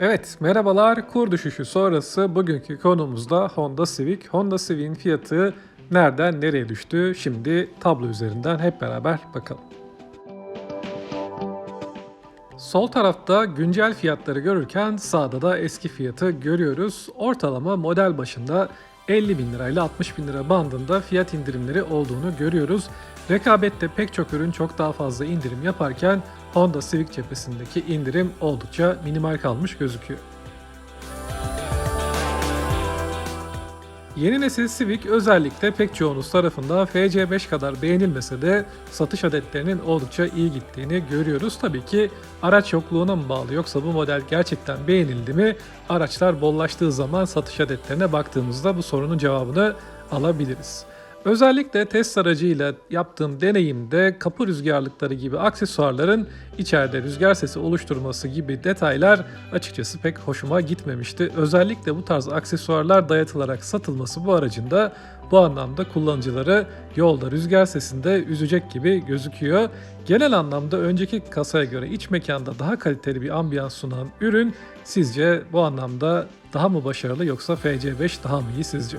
Evet, merhabalar. Kur düşüşü sonrası bugünkü konumuzda Honda Civic. Honda Civic'in fiyatı nereden nereye düştü? Şimdi tablo üzerinden hep beraber bakalım. Sol tarafta güncel fiyatları görürken sağda da eski fiyatı görüyoruz. Ortalama model başında 50 bin lirayla 60 bin lira bandında fiyat indirimleri olduğunu görüyoruz. Rekabette pek çok ürün çok daha fazla indirim yaparken Honda Civic cephesindeki indirim oldukça minimal kalmış gözüküyor. Yeni nesil Civic özellikle pek çoğunuz tarafından FC5 kadar beğenilmese de satış adetlerinin oldukça iyi gittiğini görüyoruz. Tabii ki araç yokluğuna mı bağlı yoksa bu model gerçekten beğenildi mi? Araçlar bollaştığı zaman satış adetlerine baktığımızda bu sorunun cevabını alabiliriz. Özellikle test aracıyla yaptığım deneyimde kapı rüzgarlıkları gibi aksesuarların içeride rüzgar sesi oluşturması gibi detaylar açıkçası pek hoşuma gitmemişti. Özellikle bu tarz aksesuarlar dayatılarak satılması bu aracın da bu anlamda kullanıcıları yolda rüzgar sesinde üzecek gibi gözüküyor. Genel anlamda önceki kasaya göre iç mekanda daha kaliteli bir ambiyans sunan ürün sizce bu anlamda daha mı başarılı yoksa FC5 daha mı iyi sizce?